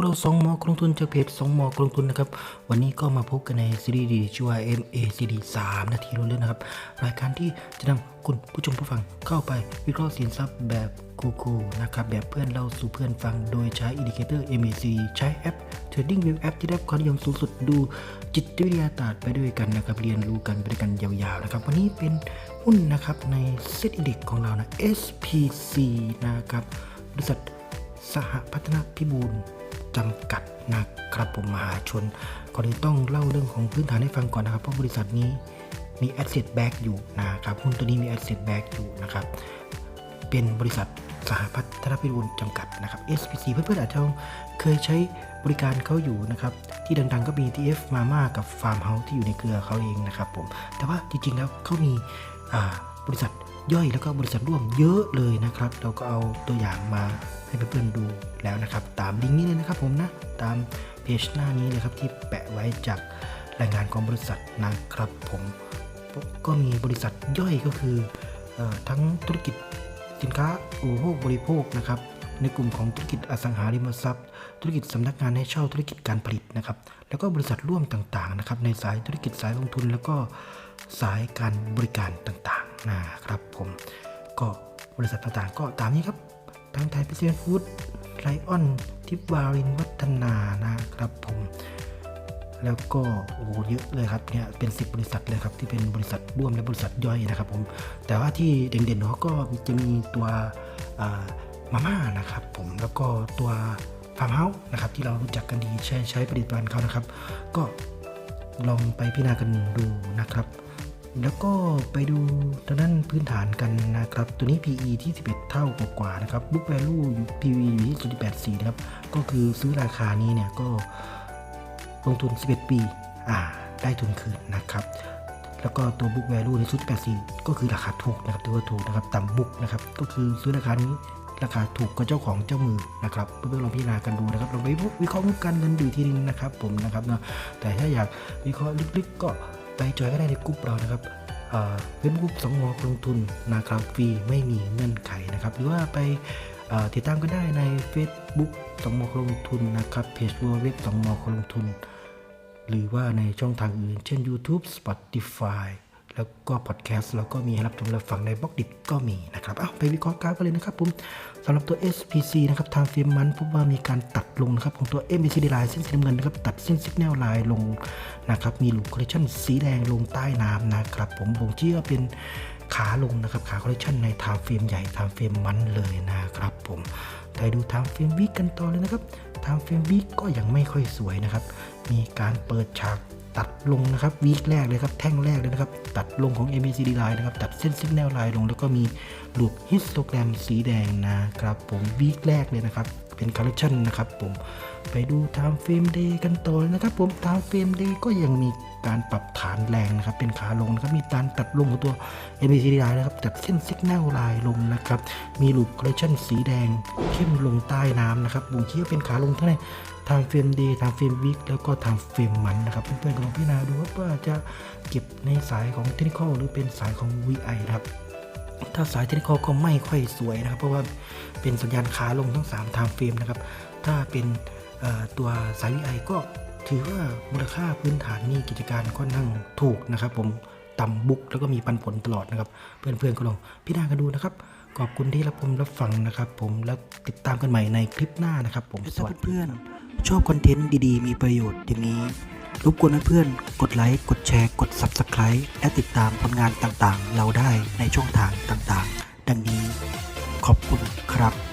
วกเราสองหมอกลงทุนจากเพจสองหมอกลงทุนนะครับ วันนี้ก็มาพบกันในซีรีส์ดีชื่อว่า MACD 3 นาทีรู้เรื่องนะครับ รายการที่จะนำคุณผู้ชมผู้ฟังเข้าไปวิเคราะห์สินทรัพย์แบบคูลๆนะครับ แบบเพื่อนเล่าสู่เพื่อนฟังโดยใช้อินดิเคเตอร์ MAC ใช้แอป Trading View แอปที่ได้ความนิยมสูงสุดดูจิตวิทยาศาสตร์ไปด้วยกันนะครับ เรียนรู้กันไปด้วยกันยาวๆนะครับ วันนี้เป็นหุ้นนะครับในเซ็ตอินด็กของเรานะ SPC นะครับบริษัทสหพัฒนาพิบูล จำกัดนะครับผมมหาชนก่อนอื่นต้องเล่าเรื่องของพื้นฐานให้ฟังก่อนนะครับเพราะบริษัทนี้มี asset back อยู่นะครับหุ้นตัวนี้มี asset back อยู่นะครับเป็นบริษัทสหพัฒนพิบูลจำกัดนะครับ SPC เพื่อนๆอาจจะเคยใช้บริการเขาอยู่นะครับ ที่ดังๆก็มี TF Mama กับ Farm House ที่อยู่ในเครือเขาเองนะครับผมแต่ว่าจริงๆแล้วเขามีบริษัท ย่อยแล้วก็บริษัทร่วมเยอะเลยนะครับ เราก็เอาตัวอย่างมาให้เพื่อนๆดูแล้วนะครับ ตามลิงก์นี้เลยนะครับผมนะ ตามเพจหน้านี้เลยครับที่แปะไว้จากรายงานของบริษัทนะครับผมก็มีบริษัทย่อยก็คือออทั้งธุรกิจสินค้าอุปโภคบริโภคนะครับในกลุ่มของธุรกิจอสังหาริมทรัพย์ ธุรกิจสำนักงานให้เช่าธุรกิจการผลิตนะครับ แล้วก็บริษัทร่วมต่างๆนะครับในสายธุรกิจสายลงทุน แล้วก็สายการบริการต่างๆ นะครับผมก็บริษัทต่างๆ ก็ตามนี้ครับทั้งไทยพิเศษฟู้ดไลออนทิพวารินวัฒนานะครับผมแล้วก็โอ้โหเยอะเลยครับเนี่ยเป็น 10 บริษัทเลยครับที่เป็นบริษัทร่วมและบริษัทย่อยนะครับผมแต่ว่าที่เด่นๆเขาะก็จะมีตัวมาม่านะครับผมแล้วก็ตัวฟาร์มเฮาส์นะครับที่เรารู้จักกันดีใช้ใช้ผลิตภัณฑ์เขานะครับ ก็ลองไปพิจารณากันดูนะครับ แล้วก็ไปดูทางด้านพื้นฐานกันนะครับ ตัวนี้ PE ที่ 11 เท่ากว่านะครับ Book Value PE อยู่ที่0.84 นะครับ ก็คือซื้อราคานี้เนี่ยก็ลงทุน 11 ปี อ่า ได้ทุนคืนนะครับ แล้วก็ตัว book value ใน0.84 ก็คือราคาถูกนะครับถือว่าถูกนะครับ ต่ำบุกนะครับ ก็คือซื้อราคานี้ราคาถูกกว่าเจ้าของเจ้ามือนะครับเพื่อนๆลองพิจารณากันดูนะครับ เราไปวิเคราะห์งบการเงินดูอีทีนึงนะครับ ผมนะครับเนาะแต่ถ้าอยากวิเคราะห์ลึกๆก็ ไปจอยก็ได้ในกลุ่มเรานะครับเว็บกลุ่มสองงอลงทุนนะครับฟรีไม่มีเงื่อนไขนะครับ หรือว่าไปติดตามก็ได้ใน Facebook สองงอลงทุนนะครับเพจเว็บสองงอลงทุน หรือว่าในช่องทางอื่น เช่น YouTube Spotify แล้วก็พอดแคสต์แล้วก็มีให้รับชมรับฟังในบล็อกดิบก็มีนะครับเอาไปวิเคราะห์กราฟกันเลยนะครับผมสำหรับตัว SPC นะครับทางเฟรมมันพบว่ามีการตัดลงนะครับของตัว MACD line เส้นสีน้ำเงินนะครับตัดเส้น Signal line ลงนะครับมีหลุมคอร์เรคชันสีแดงลงใต้น้ำนะครับผมบ่งชี้ว่าเป็นขาลงนะครับขาคอร์เรคชันในไทม์เฟรมใหญ่ไทม์เฟรมมันเลยนะครับผมไปดูไทม์เฟรมวิกกันต่อเลยนะครับไทม์เฟรมวิกก็ยังไม่ค่อยสวยนะครับมีการเปิดฉาก ตัดลงนะครับวีคแรกเลยครับแท่งแรกเลยนะครับ ตัดลงของ MACD line นะครับ ตัดเส้น Signal line ลง แล้วก็มีลูกฮิสโตแกรมสีแดงนะครับผมวีคแรกเลยนะครับ เป็น correction นะครับผมไปดู time frame day กันต่อนะครับ ผม time frame day ก็ยังมีการปรับฐานแรงนะครับ เป็นขาลงนะครับ มีการตัดลงของตัว MACD line นะครับตัดเส้น Signal line ลงนะครับ มีลูก correction สีแดงเข้มลงใต้น้ำนะครับบ่งชี้ว่าเป็นขาลงทั้งใน ทางเฟรมดีทางเฟรมวิกแล้วก็ทางเฟรมมันนะครับ เพื่อนๆก็ลองพิจารณาดูว่าจะเก็บในสายของเทคนิคหรือเป็นสายของ VI นะครับถ้าสายเทคนิคก็ไม่ค่อยสวยนะครับ เพราะว่าเป็นสัญญาณขาลงทั้ง3ทางเฟรมนะครับ ถ้าเป็นตัวสาย VI ก็ถือว่ามูลค่าพื้นฐานนี่กิจการค่อนข้างถูกนะครับผมต่ำบุกแล้วก็มีปันผลตลอดนะครับ เพื่อนๆก็ลองพิจารณากันดูนะครับ ขอบคุณที่รับชมรับฟังนะครับ ผมแล้วติดตามกันใหม่ในคลิปหน้านะครับ ผมสวัสดีเพื่อน ชอบคอนเทนต์ดีๆ มีประโยชน์อย่างนี้ รบกวนเพื่อนๆ กดไลค์ กดแชร์ กด Subscribe และติดตามผลงานต่างๆ เราได้ในช่องทางต่างๆ ดังนี้ ขอบคุณครับ